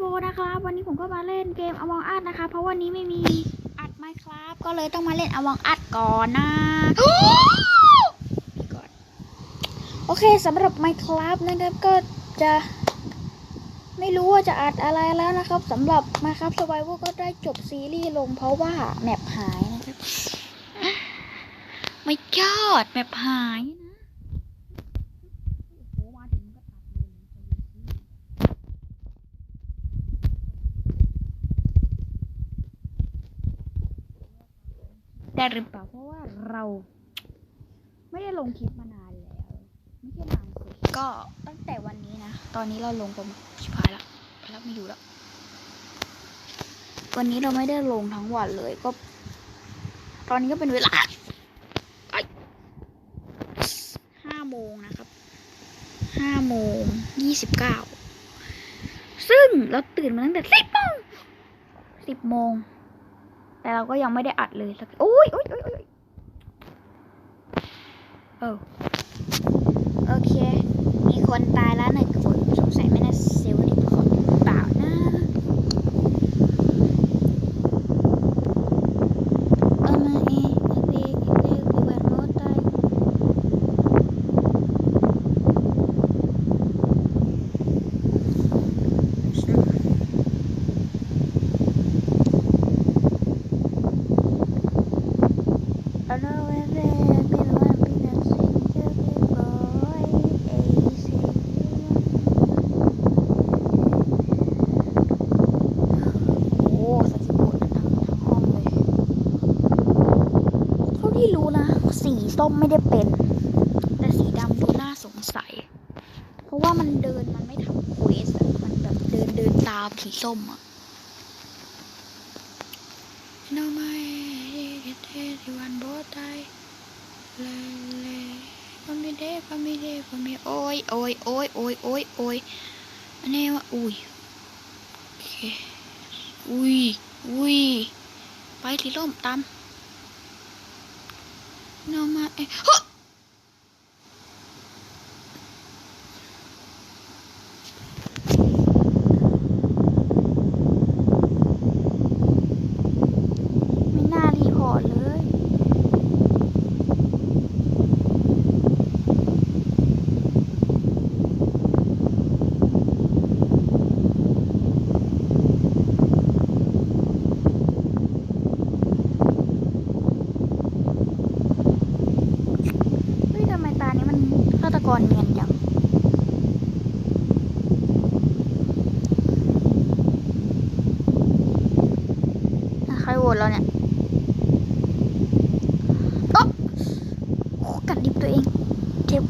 โฟนะครับวันนี้ผมก็มาเล่นเกม Among Us นะคะ เพราะวันนี้ไม่มีอัดไมครับก็เลยต้องมาเล่น Among Us ก่อนนะก่อนโอเคสำหรับ Minecraft นะครับก็จะไม่รู้ว่าจะอัดอะไรแล้วนะครับสำหรับ Minecraft Survival ก็ได้จบซีรีส์ลงเพราะว่าแมปหายนะครับไม่ยอดแมปหายนะโอ้โหมาถึงก็ตัดเลย ได้หรือเปล่าเพราะว่าเรา ไม่ได้ลงคลิปมานานแล้วไม่ใช่นานสิก็ตั้งแต่วันนี้นะ ตอนนี้เราลงประมาณชิบหายแล้วไปแล้วไม่อยู่แล้ว วันนี้เราไม่ได้ลงทั้งวันเลยก็ ตอนนี้ก็เป็นเวลาไอ้ห้าโมงนะครับห้าโมงยี่สิบเก้าซึ่งเราตื่นมาตั้งแต่สิบโมงสิบโมง แต่เราก็ยังไม่ได้อัดเลยสักโอ้ยโอ้ยโอ้ยโอ้ยเออโอเค มีคนตายแล้วหนึ่งคนสงสัยไม่น่าเซลล์ดิคนเปล่านะเอามาเองเอาไปเองเอาไปเองเอาไปโน้ตตายเอาละเว้ยเว้ยเป็นวันเป็นวันสิ่งที่เป็นบอยเอซิโอ้สกิปทั้งทั้งห้องเลยเท่า ที่รู้นะ สีส้มไม่ได้เป็น แต่สีดำดูน่าสงสัย เพราะว่ามันเดินมันไม่ทำเควสมันแบบเดินเดินตามสีส้มอะน้องไม่ ที่วันโบตายเลยเลยพอมีเดพอมีเดพอมีโอ้ยโอ้ยโอ้ยโอ้ยโอ้ยโอ้ยอันนี้ว่าอุ้ยโอเคอุ้ยอุ้ยไปสีส้มตามนองมาเอ๊ะฮะ ไม่น่ารีพอร์ตเลย เฮ้ยทำไมตานี้มันฆาตกรเนียนจัง แล้วเราเนี่ยโอ๊ะกัดดิบตัวเองเจ็บ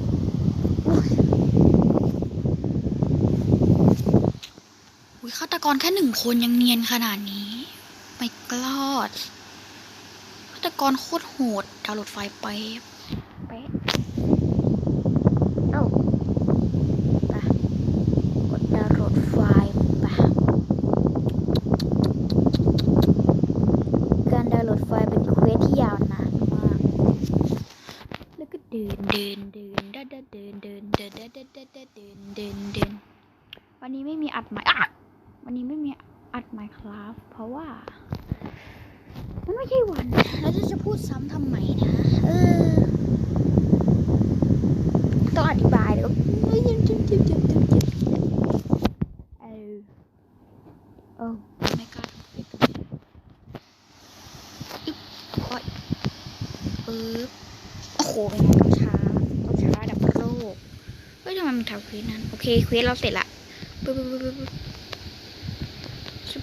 อุ้ยฆาตกรแค่หนึ่งคนยังเนียนขนาดนี้ ไม่กลอดฆาตกรโคตรโหดดาวน์โหลดไฟล์ไป ครับ เพราะว่า มันไม่ใช่วัน แล้วจะพูดซ้ำทำไมนะ เออ ต้องอธิบายเลยก็เออโอ้ไม่กล้าทำเควสตรงนี้โอ๊ยปึ๊บโอ้โหเป็นไงต้องช้าต้องช้าดับโรคเฮ้ยทำไมมันทำเควสนั้น โอเคเควสเราเสร็จละปึ๊บปึ๊บปึ๊บ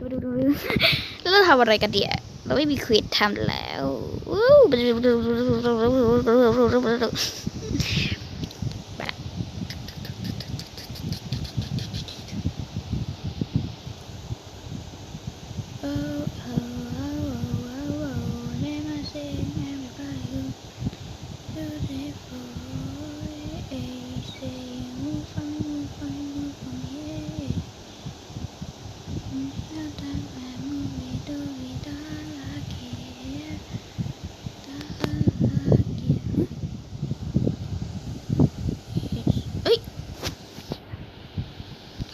แล้วเราทำอะไรกันเดียเราไม่มีเควสทำแล้ววู้ไปละเออเออเออเออ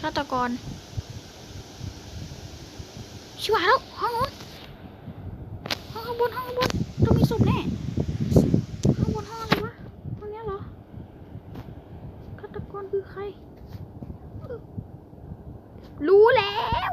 าตกร ชิวายแล้วห้องนู้นห้องข้างบนห้องข้างบนต้องมีศพแน่ห้องบนห้องอะไรวะห้องเนี้ยเหรอฆาตกรคือใคร รู้แล้ว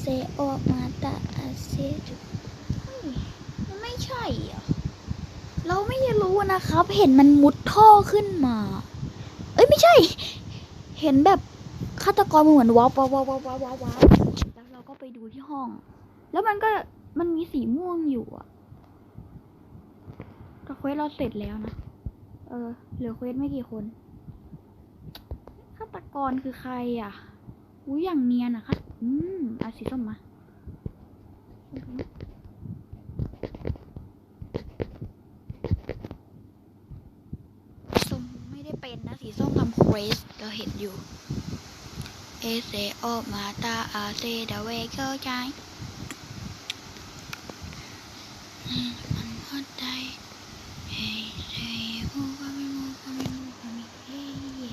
เซออกมาตาอาเซจุมันไม่ใช่เรอะเราไม่รู้นะครับ เห็นมันมุดท่อขึ้นมา เอ้ยไม่ใช่ เห็นแบบฆาตกรมันเหมือนวับวับวับวับวับวับวับแล้วเราก็ไปดูที่ห้อง แล้วมันก็มันมีสีม่วงอยู่อะแต่เควสเราเสร็จแล้วนะ เออ เหลือเควสไม่กี่คนฆาตกรคือใครอะ อุ้ยอย่างเนียนอะค่ะ อืม เอาสีส้มมา ส้มไม่ได้เป็นนะ สีส้มทำเควสเราเห็นอยู่ เอเซโอมาตาอาเซเดเวเกอร์ใจมันพอใจเฮ้ยเฮ้ยฮูกามิมูกามิมูกามิเฮ้ยเย่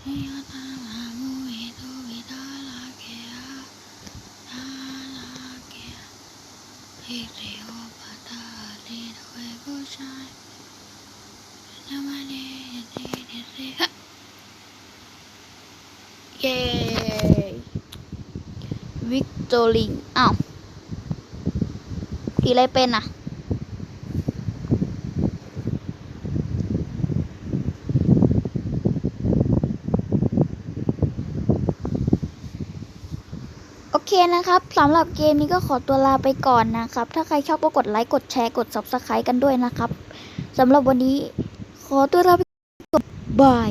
เฮ้ยอาตามามูเอโตวิตาลาเกะตาลาเกะเอเซโอมาตาอาเซเดเว เกอร์ใจเย้วิกตอรีอ้าวสีอะไรเป็นอะ เคนะครับสำหรับเกมนี้ก็ขอตัวลาไปก่อนนะครับ ถ้าใครชอบก็กดไลค์กดแชร์กด Subscribe กันด้วยนะครับสำหรับวันนี้ขอตัวลาไปก่อนบาย